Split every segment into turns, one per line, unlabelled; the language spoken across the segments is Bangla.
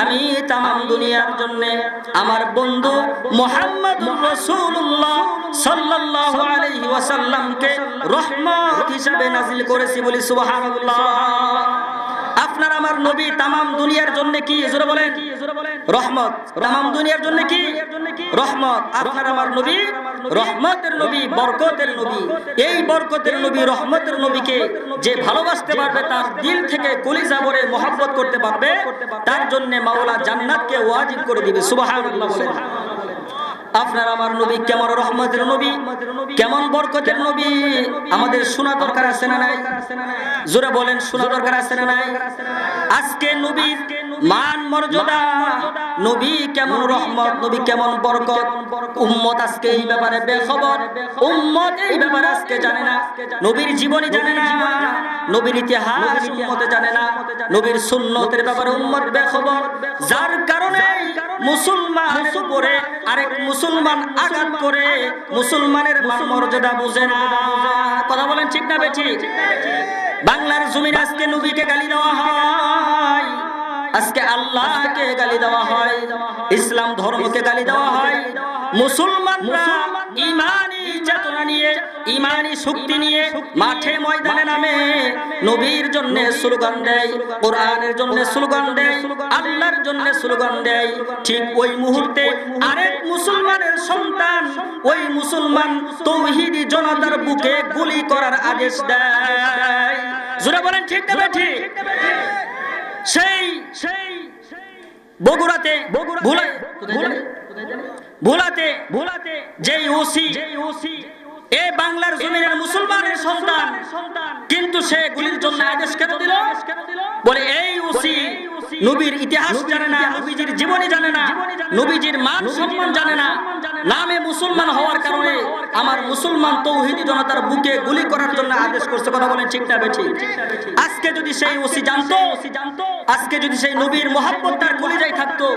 আমি তাম দুনিয়ার জন্য আমার বন্ধু মোহাম্মদ রসুল্লাহ সাল্লাল্লাহু আলাইহি ওয়াসাল্লামকে রহমত হিসাবে নাজিল করেছি বলি সুবহানাল্লাহ। আপনার আমার নবী তামাম দুনিয়ার জন্য কি? জোরে বলেন। রহমত। তামাম দুনিয়ার জন্য কি? রহমত। আপনার আমার নবী রহমতের নবী, বরকতের নবী। এই বরকতের নবী, রহমতের নবীকে যে ভালোবাসতে পারবে, তার দিল থেকে কলিজা ভরে মহব্বত করতে পারবে, তার জন্য মাওলা জান্নাতকে ওয়াজিব করে দিবে। সুবহানাল্লাহ বলেন। আপনার আমার নবী কেমন রহমতের নবী, কেমন বরকতের নবী? আমাদের শোনা দরকার আছে না নাই? জোরে বলেন, শোনা দরকার আছে না নাই? আজকে নবীর মান মর্যাদা, নবী কেমন রহমত, নবী কেমন বরকত? উম্মত আজকে এই ব্যাপারে বেখবর। উম্মত এই ব্যাপারে আজকে জানে না। নবীর জীবনী জানে না। নবীর ইতিহাস উম্মতে জানে না। নবীর সুন্নতের ব্যাপারে উম্মত বেখবর। যার কারণে মুসলমানের উপরে আরেক মুসলমান আঘাত করে মুসলমানের মান মর্যাদা বুঝে না। কথা বলেন ঠিক না বেঠি? বাংলার জমির আজকে নবীকে গালি দেওয়া হয়। আজকে আল্লাহকে গালি দেওয়া হয়। ইসলাম ধর্মকে গালি দেওয়া হয়। মুসলমানরা ইমানি চেতনা নিয়ে ইমানি শক্তি নিয়ে মাঠে ময়দানে নামে। নবীর জন্য স্লোগান দেয়, কোরআনের জন্য স্লোগান দেয়, আল্লাহর জন্য স্লোগান দেয়। ঠিক ওই মুহূর্তে আরেক মুসলমানের সন্তান, ওই মুসলমান তৌহিদি জনতার বুকে গুলি করার আদেশ দেয়। জোরে বলেন, ঠিক না ঠিক সেই সেই বগুড়াতে, ভোলা- ভোলাতে ভোলাতে যেই ওসি যেই ওসি এ বাংলার জমিনের মুসলমানের সন্তান। কিন্তু সে গুলির জন্য আদেশ কেন দিল? বলে, এই ওসি, নবীর ইতিহাস জানে না, নবীজির জীবনী জানে না, নবীজির মান সম্মান জানে না নামে মুসলমান হওয়ার কারণে আমার মুসলমান তৌহিদি জনতার বুকে গুলি করার জন্য আদেশ করছে, কথা বলেন ঠিক না বেঠি আজকে যদি সেই ওসি জানতো, আজকে যদি সেই নবীর মোহাম্মত তার কলিজায় থাকতো,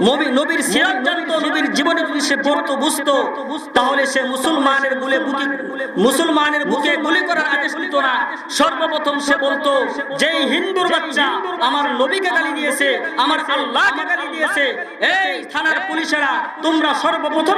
নবী- নবীর সিরাত জানতো, নবীর জীবনে যদি সে পড়তো, বুঝতো, তাহলে সে মুসলমানের বুলে বুকে মুসলমানের বুকে গুলি করার আদেশ দিত না। সর্বপ্রথম সে বলতো, যেই হিন্দুর বাচ্চা আমার নবীকে গালি দিয়েছে, আমার আল্লাহকে গালি দিয়েছে, এই থানার পুলিশেরা, তোমরা সর্বপ্রথম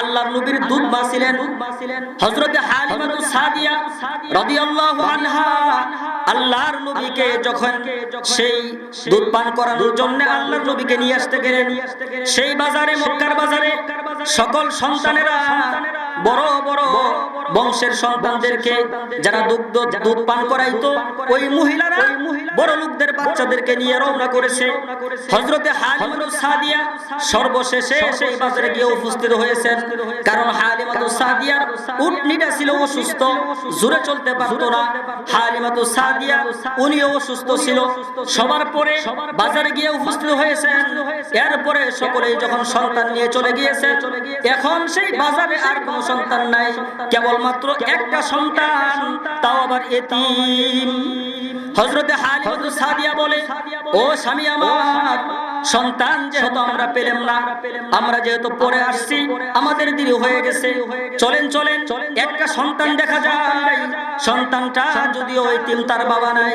আল্লাহর নবীর দুধ বাসিলেন ছিলেন হযরতে হালিমাতু সাদিয়া রাদিয়াল্লাহু আনহা আল্লাহর নবীকে যখন সেই দুধ পান করানোর জন্য আল্লাহর নবীকে নিয়ে আসতে গেলেন, সেই বাজারে, মক্কার বাজারে সকল সন্তানেরা বড় বড় বংশের সন্তানদেরকে যারা দুগ্ধ, দুধ পান করাইতো, ওই মহিলারা বড় লোকদের বাচ্চাদেরকে নিয়ে রওনা করেছে। হযরতে হালিমাতু সাদিয়া সর্বশেষে সেই বাজারে গিয়ে উপস্থিত হয়েছেন। কারণ হালিমাতু সাদিয়ার উটনিটা ছিল অসুস্থ, জোরে চলতে পারতো না। হালিমাতু সাদিয়া উনিও অসুস্থ ছিল। সবার পরে বাজারে গিয়ে উপস্থিত হয়েছেন। এরপরে সকলেই যখন সন্তান নিয়ে চলে গিয়েছে, এখন সেই বাজারে আর কোনো সন্তান নাই, কেবলমাত্র একটা সন্তান, তাও আবার এতিম। হজরতে সাদিয়া বলে, ও স্বামী আমার, সন্তান যেহেতু আমরা পেলাম না, আমরা যেহেতু পরে আসছি, আমাদের দেরি হয়ে গেছে। চলেন চলেন, একটা সন্তান দেখা যায়। সন্তানটা যদিও এতিম, তার বাবা নাই,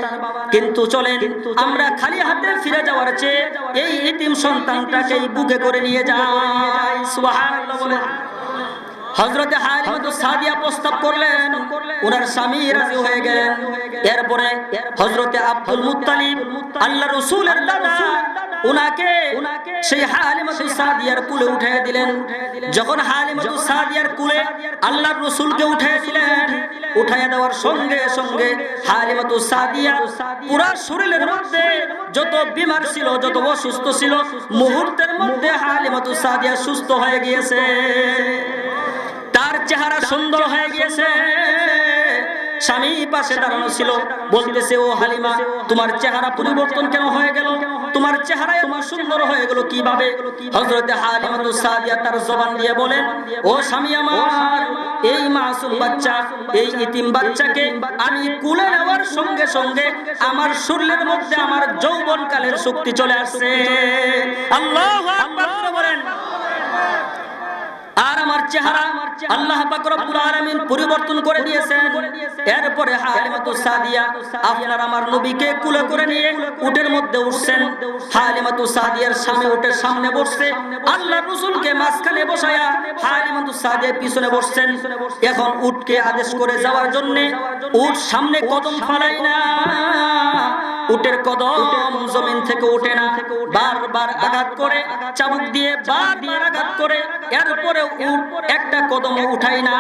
কিন্তু চলেন, আমরা খালি হাতে ফিরে যাওয়ার চেয়ে এই এতিম সন্তানটাকে বুকে করে নিয়ে যাই। সুবহানাল্লাহ বলে হজরতে হালিমাতু সাদিয়া প্রস্তাব করলেন, ওনার স্বামী রাজি হয়ে গেলেন। এরপরে হজরতে আব্দুল মুত্তালিব আল্লাহ রসুলের দাদা উনাকে সেই হালিমাতু সাদিয়ার কুলে উঠিয়ে দিলেন। যখন হালিমাতু সাদিয়ার কুলে আল্লাহর রসুলকে উঠিয়ে দিলেন উঠাইয়া দেওয়ার সঙ্গে সঙ্গে হালিমাতু সাদিয়া পুরা শরীরের মধ্যে যত বিমার ছিল, যত অসুস্থ ছিল, মুহূর্তের মধ্যে হালিমাতু সাদিয়া সুস্থ হয়ে গিয়েছে। চেহারা সুন্দর হয়ে গিয়েছে। স্বামী পাশে দাঁড়ানো ছিল, বলতেছে, ও হালিমা, তোমার চেহারা পরিবর্তন কেন হয়ে গেল? তোমার চেহারা এত সুন্দর হয়ে গেল কীভাবে? হযরতে হালিমাতু সাদিয়া তার জবান দিয়ে বলেন, ও স্বামী আমার, এই মাসুম বাচ্চা, এই ইতিম বাচ্চাকে আমি কুলে নেওয়ার সঙ্গে সঙ্গে আমার শরীরের মধ্যে আমার যৌবন কালের শক্তি চলে আসছে। আল্লাহু বলেন আর আমার চেহারা আল্লাহ পরিবর্তন করে দিয়েছেন। এরপরে আপনার আমার নবীকে কুলে করে নিয়ে উটের মধ্যে উঠছেন। হালিমাতু সাদিয়ার উটের সামনে বসছে। আল্লাহ মাঝখানে বসায়া হালিমাতু পিছনে বসছেন। এখন উটকে আদেশ করে যাওয়ার জন্য উট সামনে কদম ফালাই না। উটের কদম জমিন থেকে ওঠে না। বারবার আঘাত করে, চাবুক দিয়ে বারবার করে এরপরে একটা কদম উঠাই না।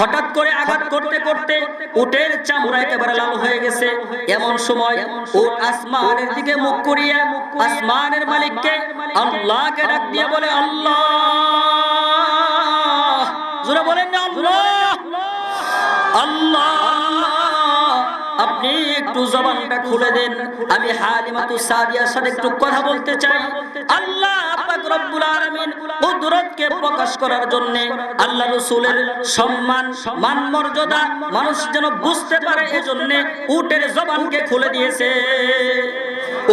হঠাৎ করে আঘাত করতে করতে উটের চামড়া একেবারে লাল হয়ে গেছে। এমন সময় উট আসমানের দিকে মুখ করিয়া আসমানের মালিককে আল্লাহকে ডাক দিয়ে বলে, আল্লাহ! জোরে বলেন, আল্লাহ! আল্লাহ! আপনি একটু জবানটা খুলে দেন। আমি হালিমাতু সাদিয়ার সাথে একটু কথা বলতে চাই। আল্লাহ পাক রব্বুল আলামিন কুদরতকে প্রকাশ করার জন্য আল্লাহ রাসূলের সম্মান মান মর্যাদা মানুষ যেন বুঝতে পারে, এজন্য উটের জবানকে খুলে দিয়েছে।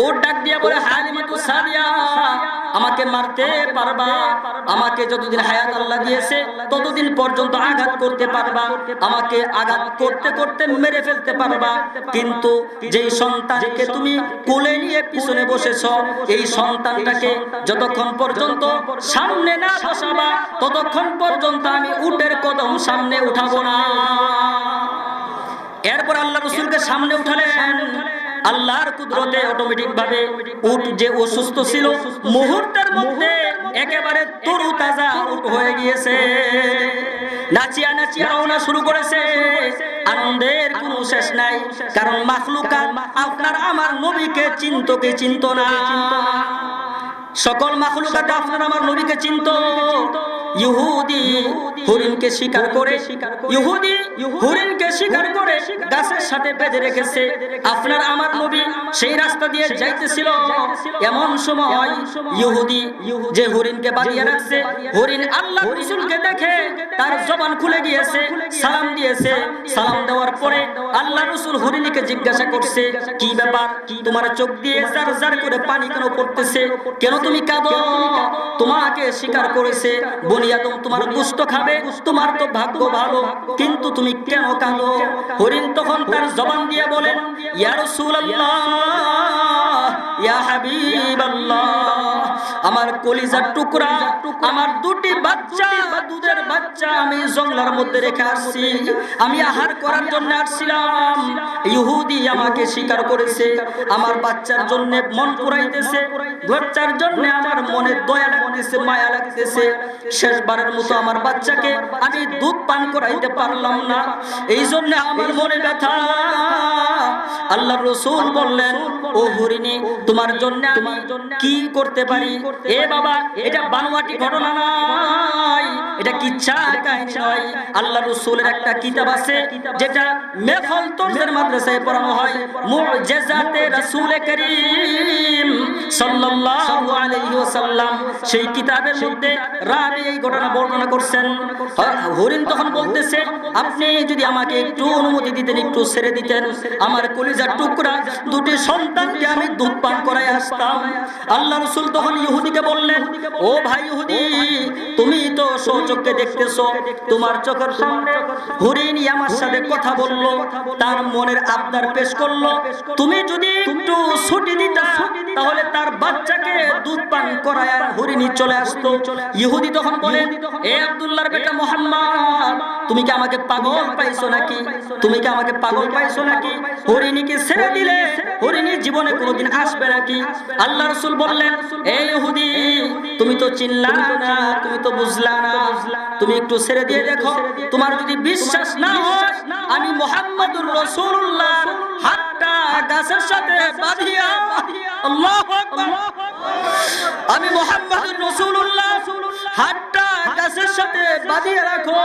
উট ডাক দিয়ে বলে, হালিমাতু সাদিয়া আমাকে মারতে পারবা? আমাকে যতদিন হায়াত আল্লাহ দিয়েছে, ততদিন পর্যন্ত আঘাত করতে পারবা। আমাকে আঘাত করতে করতে মেরে ফেলতে পারবা। কিন্তু যেই সন্তানকে তুমি কোলে নিয়ে পিছনে বসেছ, এই সন্তানটাকে যতক্ষণ পর্যন্ত সামনে না বসাবা, ততক্ষণ পর্যন্ত আমি উটের কদম সামনে উঠাবো না। এরপর আল্লাহ রসুলকে সামনে উঠালেন। আল্লাহর কুদরতে অটোমেটিক ভাবে উট যে অসুস্থ ছিল, মুহূর্তের মধ্যে একেবারে তরু তাজা উট হয়ে গিয়েছে। নাচিয়া নাচিয়া রওনা শুরু করেছে। আনন্দের কোনো শেষ নাই, কারণ মাখলুকা আপনার আমার নবীকে চিন্ত কি চিন্ত না। সকল মাখলুকাতে আপনার আমার নবীকে চিন্ত। ইহুদি হরিণকে শিকার করে, ইহুদি হরিণকে শিকার করে গাছের সাথে বেঁধে রেখেছে। আপনার আমার নবী সেই রাস্তা দিয়ে যাইতেছিল। এমন সময় ইহুদি যে হরিণকে বাঁধিয়ে রাখছে, হরিণ আল্লাহ তার জবান খুলে গিয়েছে সালাম দিয়েছে। সালাম দেওয়ার পরে আল্লাহ রসুল হরিণীকে জিজ্ঞাসা করছে কি ব্যাপার? তোমার চোখ দিয়ে জার জার করে পানি কেন পড়তেছে? কেন তুমি কাঁদো? তোমাকে স্বীকার করেছে। বনি আদম তোমার গুস্ত খাবে তোমার তো ভাগ্য ভালো। কিন্তু তুমি কেন কাঁদো? হরিণ তখন তার জবান দিয়ে বলেন ইয়া রাসূলুল্লাহ ইয়া হাবিবাল্লাহ আমার কলিজার টুকরা, আমার দুটি বাচ্চা, দুধের বাচ্চা আমি জঙ্গলার মধ্যে রেখে আসছি। আমি আহার করার জন্য আসছিলাম। ইহুদি আমাকে স্বীকার করেছে। আমার বাচ্চার জন্য মন পুরাইতেছে। বাচ্চার জন্য আমার মনে দয়া লাগতেছে, মায়া লাগতেছে। শেষবারের মতো আমার বাচ্চাকে আমি দুধ পান করাইতে পারলাম না। এই জন্য আমার মনে ব্যথা। আল্লাহ রসুল বললেন ও হরিণী তোমার জন্য আমি কি করতে পারি? এ বাবা এটা বানোয়াটি ঘটনা নয়। এটা কিচ্ছা কাহিনী নয়। আল্লাহ রসুলের একটা কিতাব আছে যেটা মেফল তরজের মাদ্রাসায় পড়ানো হয়। রাসূল করিম সাল্লাল্লাহু আলাইহি ওয়াসাল্লাম সেই কিতাবের মধ্যে রাবি এই ঘটনা বর্ণনা করছেন। হরিণ তখন বলতেছে, আপনি যদি আমাকে একটু অনুমতি দিতেন, একটু ছেড়ে দিতেন, আমার কলিজার টুকরা, দুটি সন্তানকে আমি দুধ পান করাই আসতাম। আল্লাহ রসুল তখন ইহুদিকে বললেন, ও ভাই ইহুদি, তুমি তো সৌচককে দেখতেছো, তোমার চোখের সামনে হরিণ আমার সাথে কথা বলল, তার মনের আবদার পেশ করল। তুমি যদি একটু ছুটি দিতা, তাহলে তার বাচ্চাকে দুধ পান করায় হরিণী চলে আসতো। ইহুদি তখন বলেন, এ আব্দুল্লাহর বেটা মোহাম্মদ তুমি কি আমাকে পাগল পাইছো নাকি? তুমি কি আমাকে পাগল পাইছো নাকি? হরিণীকে ছেড়ে দিলে হরিণী জীবনে কোনোদিন আসবে নাকি? আল্লাহ রসুল বললেন এই ইহুদি তুমি তো চিনলা না তুমি তো বুঝলা না। তুমি একটু ছেড়ে দিয়ে দেখো তোমার যদি বিশ্বাস না হয় আমি মোহাম্মদুর রসুল্লাহ হাতটা গাছের সাথে বাঁধিয়া আল্লাহু আমি মোহাম্মদুর সাথে বাঁধিয়ে রাখো।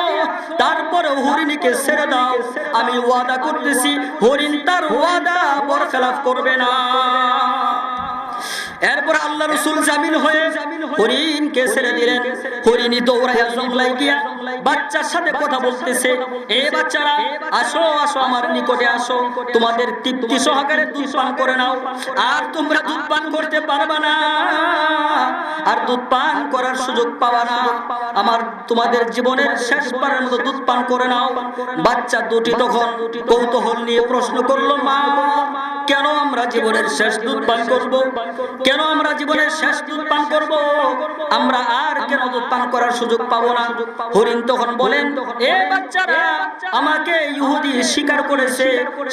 তারপরে হরিণীকে ছেড়ে দাও। আমি ওয়াদা করতেছি, হরিণ তার ওয়াদা বরখেলাফ করবে না। এরপর আল্লাহ রসুল জামিন হয়ে হরিণকে ছেড়ে দিলেন। হরিণী দৌড়াইয়া জঙ্গলাই গিয়া বাচ্চার সাথে কথা বলতেছে এ বাচ্চারা আসো আসো আমার নিকটে আসো। তোমাদের তৃপ্তি সহকারে দুধ পান করে নাও। আর তোমরা দুধ পান করতে পারবা না। আর দুধ পান করার সুযোগ পাবা না। আমার তোমাদের জীবনের শেষবারের মতো দুধ পান করে নাও। বাচ্চা দুটি তখন কৌতূহল নিয়ে প্রশ্ন করল মা কেন আমরা জীবনের শেষ দুধ পান করব? কেন আমরা জীবনের শেষ দুধ পান করব? আমরা আর কেন দুধ পান করার সুযোগ পাবো না? হরিণ তখন বলেন, এ বাচ্চারা, আমাকে ইহুদি স্বীকার করেছে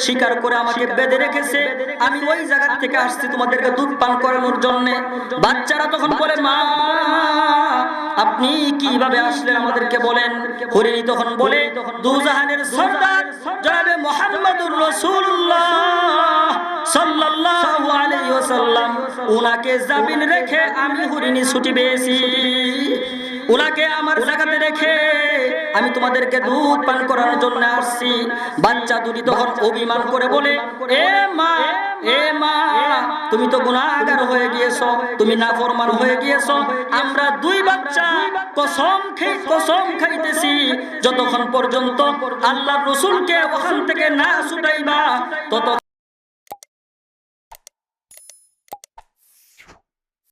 স্বীকার করে আমাকে বেঁধে রেখেছে। আমি ওই জায়গা থেকে আসছি তোমাদেরকে দুধ পান করানোর জন্য। বাচ্চারা তখন বলে, মা আপনি কীভাবে আসলেন আমাদেরকে বলেন? হরিণী তখন বলে, দুজাহানের সর্দার জনাবে মোহাম্মদুর রসুল্লাহ উনাকে জামিন রেখে আমি হরিণী ছুটি পেয়েছি। উনাকে আমার জায়গাতে রেখে আমি তোমাদেরকে দুধ পান করার জন্য আসছি। বাচ্চা দুটি তখন অভিমান করে বলে এ মা এ মা তুমি তো গুনাহগার হয়ে গিয়েছো তুমি না নাফরমান হয়ে গিয়েছো। আমরা দুই বাচ্চা কসম খেয়ে কসম খাইতেছি। যতক্ষণ পর্যন্ত আল্লাহ রসুলকে ওখান থেকে না ছুটাইবা তত